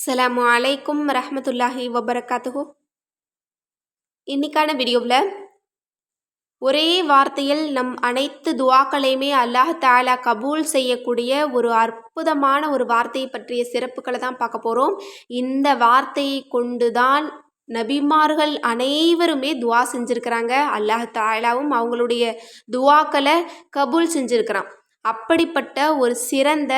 அஸ்ஸலாமு அலைக்கும் ரஹமத்துல்லாஹி வபரகாத்துஹு இன்னைக்கான வீடியோவில் ஒரே வார்த்தையில் நம் அனைத்து துவாக்களையுமே அல்லாஹ் தாலா கபூல் செய்யக்கூடிய ஒரு அற்புதமான ஒரு வார்த்தையை பற்றிய சிறப்புகளை தான் பார்க்க போகிறோம் இந்த வார்த்தையை கொண்டு தான் நபிமார்கள் அனைவருமே துவா செஞ்சுருக்கிறாங்க. அல்லாஹ் தாலாவும் அவங்களுடைய துவாக்களை கபூல் செஞ்சுருக்கிறான். அப்படிப்பட்ட ஒரு சிறந்த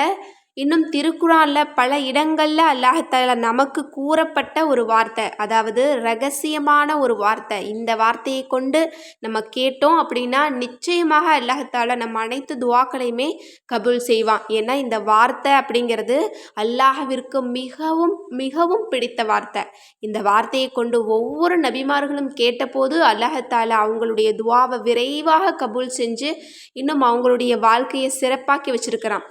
இன்னும் திருக்குறானில் பல இடங்களில் அல்லாஹால நமக்கு கூறப்பட்ட ஒரு வார்த்தை. அதாவது ரகசியமான ஒரு வார்த்தை. இந்த வார்த்தையை கொண்டு நம்ம கேட்டோம் அப்படின்னா நிச்சயமாக அல்லாஹால நம்ம அனைத்து துவாக்களையுமே கபூல் செய்வான். ஏன்னா இந்த வார்த்தை அப்படிங்கிறது அல்லாஹவிற்கு மிகவும் மிகவும் பிடித்த வார்த்தை. இந்த வார்த்தையை கொண்டு ஒவ்வொரு நபிமார்களும் கேட்டபோது அல்லாஹால அவங்களுடைய துவாவை விரைவாக கபூல் செஞ்சு இன்னும் அவங்களுடைய வாழ்க்கையை சிறப்பாக்கி வச்சிருக்கிறான்.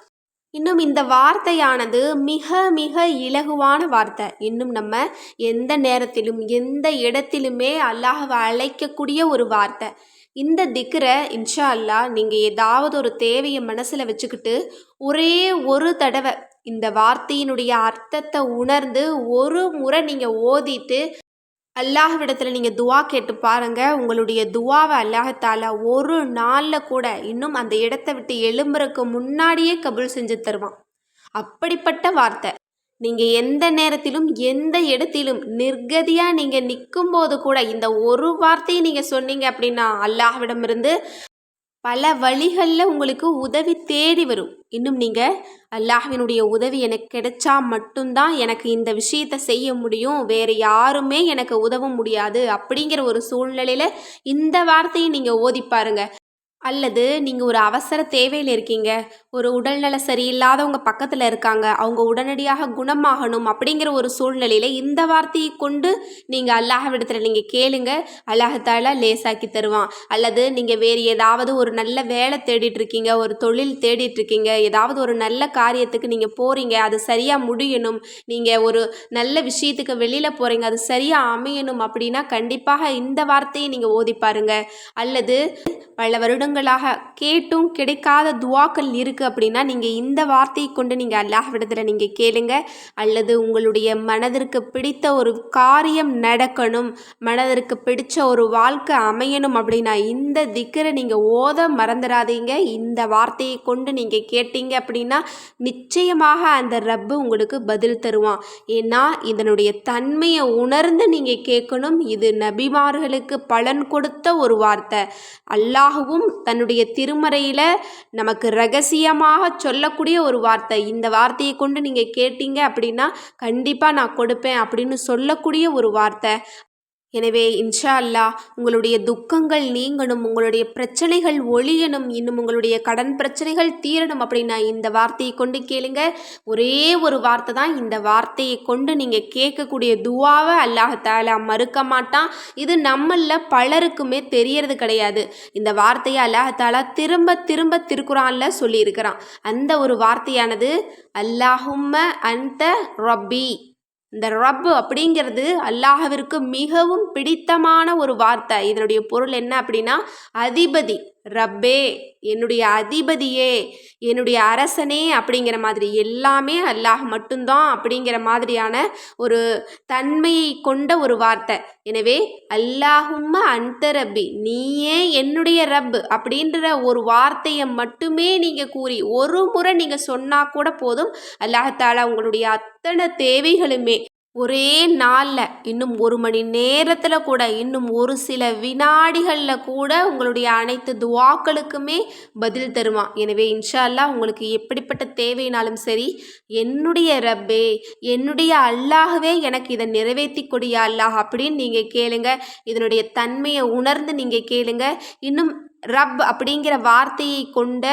இன்னும் இந்த வார்த்தையானது மிக மிக இலகுவான வார்த்தை. இன்னும் நம்ம எந்த நேரத்திலும் எந்த இடத்திலுமே அல்லாஹவை அழைக்கக்கூடிய ஒரு வார்த்தை. இந்த திக்கரை இன்ஷா அல்லா நீங்கள் ஏதாவது ஒரு தேவையை மனசில் வச்சுக்கிட்டு ஒரே ஒரு தடவை இந்த வார்த்தையினுடைய அர்த்தத்தை உணர்ந்து ஒரு முறை நீங்கள் ஓதிட்டு அல்லாஹ்விடத்தில் நீங்கள் துவா கேட்டு பாருங்கள் உங்களுடைய துவாவை அல்லாஹத்தால் ஒரு நாளில் கூட இன்னும் அந்த இடத்த விட்டு எழும்புறதுக்கு முன்னாடியே கபுல் செஞ்சு தருவான். அப்படிப்பட்ட வார்த்தை. நீங்கள் எந்த நேரத்திலும் எந்த இடத்திலும் நிர்கதியாக நீங்கள் நிற்கும் போது கூட இந்த ஒரு வார்த்தையை நீங்கள் சொன்னீங்க அப்படின்னா அல்லாஹ்விடமிருந்து பல வழிகளில் உங்களுக்கு உதவி தேடி வரும். இன்னும் நீங்கள் அல்லாஹ்வினுடைய உதவி எனக்கு கிடைச்சா மட்டும்தான் எனக்கு இந்த விஷயத்தை செய்ய முடியும். வேறு யாருமே எனக்கு உதவ முடியாது. அப்படிங்கிற ஒரு சூழ்நிலையில் இந்த வார்த்தையை நீங்கள் ஓதி பாருங்கள் அல்லது நீங்கள் ஒரு அவசர தேவையில் இருக்கீங்க ஒரு உடல்நல சரியில்லாதவங்க பக்கத்தில் இருக்காங்க அவங்க உடனடியாக குணமாகணும் அப்படிங்கிற ஒரு சூழ்நிலையில் இந்த வார்த்தையை கொண்டு நீங்கள் அல்லாஹவிடத்தில் நீங்கள் கேளுங்க. அல்லாஹத்தால லேசாக்கி தருவான். அல்லது நீங்கள் வேறு ஏதாவது ஒரு நல்ல வேலை தேடிட்டுருக்கீங்க ஒரு தொழில் தேடிட்டுருக்கீங்க ஏதாவது ஒரு நல்ல காரியத்துக்கு நீங்கள் போகிறீங்க அது சரியாக முடியணும் நீங்கள் ஒரு நல்ல விஷயத்துக்கு வெளியில் போகிறீங்க அது சரியாக அமையணும் அப்படின்னா கண்டிப்பாக இந்த வார்த்தையை நீங்கள் ஓதி பாருங்க. அல்லது பல வருடங்களாக கேட்டும் கிடைக்காத துவாக்கள் இருக்குது அப்படின்னா நீங்கள் இந்த வார்த்தையை கொண்டு நீங்கள் அல்லாஹ்விடத்தில் நீங்கள் கேளுங்க. அல்லது உங்களுடைய மனதிற்கு பிடித்த ஒரு காரியம் நடக்கணும் மனதிற்கு பிடிச்ச ஒரு வாழ்க்கை அமையணும் அப்படின்னா இந்த திக்கரை நீங்கள் ஓத மறந்துடாதீங்க. இந்த வார்த்தையை கொண்டு நீங்கள் கேட்டீங்க அப்படின்னா நிச்சயமாக அந்த ரப்பு உங்களுக்கு பதில் தருவான். ஏன்னா இதனுடைய தன்மையை உணர்ந்து நீங்கள் கேட்கணும். இது நபிமார்களுக்கு பலன் கொடுத்த ஒரு வார்த்தை. அல்லாஹ் அல்லாஹுவும் தன்னுடைய திருமறையில் நமக்கு ரகசியமாக சொல்லக்கூடிய ஒரு வார்த்தை. இந்த வார்த்தையை கொண்டு நீங்கள் கேட்டீங்க அப்படின்னா கண்டிப்பாக நான் கொடுப்பேன் அப்படின்னு சொல்லக்கூடிய ஒரு வார்த்தை. எனவே இன்ஷா அல்லா உங்களுடைய துக்கங்கள் நீங்கணும் உங்களுடைய பிரச்சனைகள் ஒழியணும் இன்னும் உங்களுடைய கடன் பிரச்சனைகள் தீரணும் அப்படின்னா இந்த வார்த்தையை கொண்டு கேளுங்க. ஒரே ஒரு வார்த்தை தான் இந்த வார்த்தையை கொண்டு நீங்கள் கேட்கக்கூடிய துவாவை அல்லாஹால மறுக்க மாட்டான். இது நம்மளில் பலருக்குமே தெரியறது கிடையாது. இந்த வார்த்தையை அல்லாஹால திரும்ப திரும்ப திருக்குறான்ல சொல்லியிருக்கிறான். அந்த ஒரு வார்த்தையானது அல்லாஹும்ம அந்த ரப்பி. இந்த ரப் அப்படிங்கிறது அல்லாஹவிற்கு மிகவும் பிடித்தமான ஒரு வார்த்தை. இதனுடைய பொருள் என்ன அப்படின்னா அதிபதி. ரப்பே என்னுடைய அதிபதியே என்னுடைய அரசனே அப்படிங்கிற மாதிரி எல்லாமே அல்லாஹ் மட்டும்தான் அப்படிங்கிற மாதிரியான ஒரு தன்மையை கொண்ட ஒரு வார்த்தை. எனவே அல்லாஹும்ம அந்த ரப்பி நீயே என்னுடைய ரப் அப்படின்ற ஒரு வார்த்தையை மட்டுமே நீங்கள் கூறி ஒரு முறை நீங்கள் சொன்னால் கூட போதும். அல்லாஹாலா உங்களுடைய அத்தனை தேவைகளுமே ஒரே நாளில் இன்னும் ஒரு மணி நேரத்தில் கூட இன்னும் ஒரு சில வினாடிகளில் கூட உங்களுடைய அனைத்து துவாக்களுக்குமே பதில் தருவான் எனவே இன்ஷா அல்லா உங்களுக்கு எப்படிப்பட்ட தேவைனாலும் சரி என்னுடைய ரப்பே என்னுடைய அல்லாகவே எனக்கு இதை நிறைவேற்றி கொடியா அல்லாஹ் அப்படின்னு நீங்கள் கேளுங்க. இதனுடைய தன்மையை உணர்ந்து நீங்கள் கேளுங்க. இன்னும் ரப் அப்படிங்கிற வார்த்தையை கொண்ட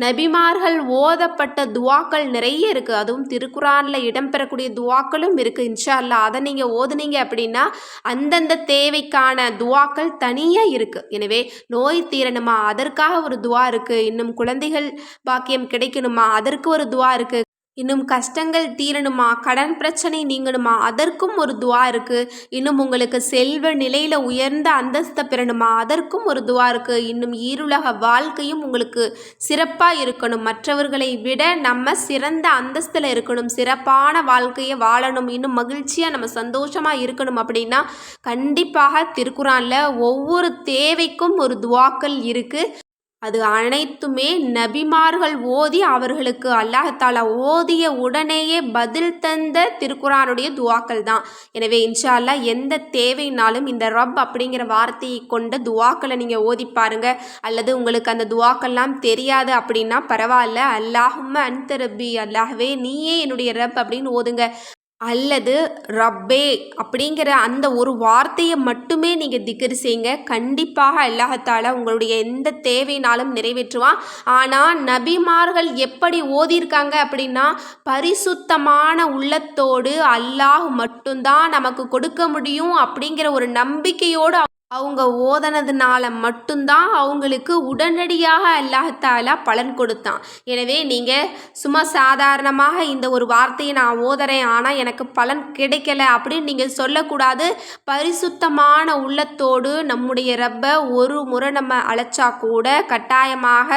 நபிமார்கள் ஓதப்பட்ட துவாக்கள் நிறைய இருக்குது அதுவும் திருக்குறானில் இடம்பெறக்கூடிய துவாக்களும் இருக்குது இன்ஷா அல்லா அதை நீங்கள் ஓதுனீங்க அப்படின்னா அந்தந்த தேவைக்கான துவாக்கள் தனியாக இருக்குது எனவே நோய் தீரணுமா? அதற்காக ஒரு துவா இருக்குது இன்னும் குழந்தைகள் பாக்கியம் கிடைக்கணுமா? அதற்கு ஒரு துவா இருக்குது இன்னும் கஷ்டங்கள் தீரணுமா? கடன் பிரச்சனை நீங்கணுமா? அதற்கும் ஒரு துவா இருக்குது இன்னும் உங்களுக்கு செல்வ நிலையில் உயர்ந்த அந்தஸ்தை பெறணுமா? அதற்கும் ஒரு துவா இருக்குது இன்னும் ஈருலக வாழ்க்கையும் உங்களுக்கு சிறப்பாக இருக்கணும். மற்றவர்களை விட நம்ம சிறந்த அந்தஸ்தில் இருக்கணும். சிறப்பான வாழ்க்கையை வாழணும். இன்னும் மகிழ்ச்சியாக நம்ம சந்தோஷமாக இருக்கணும் அப்படின்னா கண்டிப்பாக திருக்குறானில் ஒவ்வொரு தேவைக்கும் ஒரு துவாக்கள் இருக்குது அது அனைத்துமே நபிமார்கள் ஓதி அவர்களுக்கு அல்லாஹாலா ஓதிய உடனேயே பதில் தந்த திருக்குறானுடைய துவாக்கள் தான். எனவே இன்ஷா அல்லா எந்த தேவைனாலும் இந்த ரப் அப்படிங்கிற வார்த்தையை கொண்ட துவாக்களை நீங்கள் ஓதி பாருங்க. அல்லது உங்களுக்கு அந்த துவாக்கள்லாம் தெரியாது அப்படின்னா பரவாயில்ல. அல்லாஹும் அன்த ரப்பி. அல்லாஹவே நீயே என்னுடைய ரப் அப்படின்னு ஓதுங்க. அல்லது ரப்பே அப்படிங்கிற அந்த ஒரு வார்த்தையை மட்டுமே நீங்கள் திக்ரு செய்யுங்க. கண்டிப்பாக அல்லாஹத்தால உங்களுடைய எந்த தேவைனாலும் நிறைவேற்றுவான். ஆனால் நபிமார்கள் எப்படி ஓதியிருக்காங்க அப்படின்னா பரிசுத்தமான உள்ளத்தோடு அல்லாஹ் மட்டும்தான் நமக்கு கொடுக்க முடியும் அப்படிங்கிற ஒரு நம்பிக்கையோடு அவங்க ஓதனதுனால மட்டும்தான் அவங்களுக்கு உடனடியாக அல்லாஹாலா பலன் கொடுத்தான். எனவே நீங்கள் சும்மா சாதாரணமாக இந்த ஒரு வார்த்தையை நான் ஓதுறேன் ஆனால் எனக்கு பலன் கிடைக்கல அப்படின்னு நீங்கள் சொல்லக்கூடாது. பரிசுத்தமான உள்ளத்தோடு நம்முடைய ரப்பை ஒரு முறை நம்ம அழைச்சா கூட கட்டாயமாக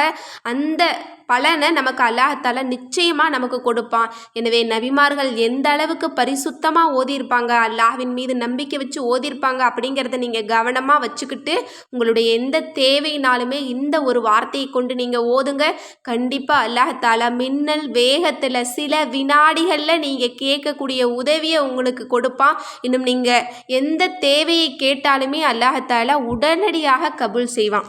அந்த பலனை நமக்கு அல்லாஹத்தால நிச்சயமாக நமக்கு கொடுப்பான். எனவே நபிமார்கள் எந்த அளவுக்கு பரிசுத்தமாக ஓதியிருப்பாங்க அல்லாஹ்வின் மீது நம்பிக்கை வச்சு ஓதியிருப்பாங்க அப்படிங்கிறத நீங்கள் கவனமாக வச்சுக்கிட்டு உங்களுடைய எந்த தேவைனாலுமே இந்த ஒரு வார்த்தையை கொண்டு நீங்கள் ஓதுங்க. கண்டிப்பாக அல்லாஹத்தால மின்னல் வேகத்தில் சில வினாடிகளில் நீங்கள் கேட்கக்கூடிய உதவியை உங்களுக்கு கொடுப்பான். இன்னும் நீங்கள் எந்த தேவையை கேட்டாலுமே அல்லாஹத்தால உடனடியாக கபுல் செய்வான்.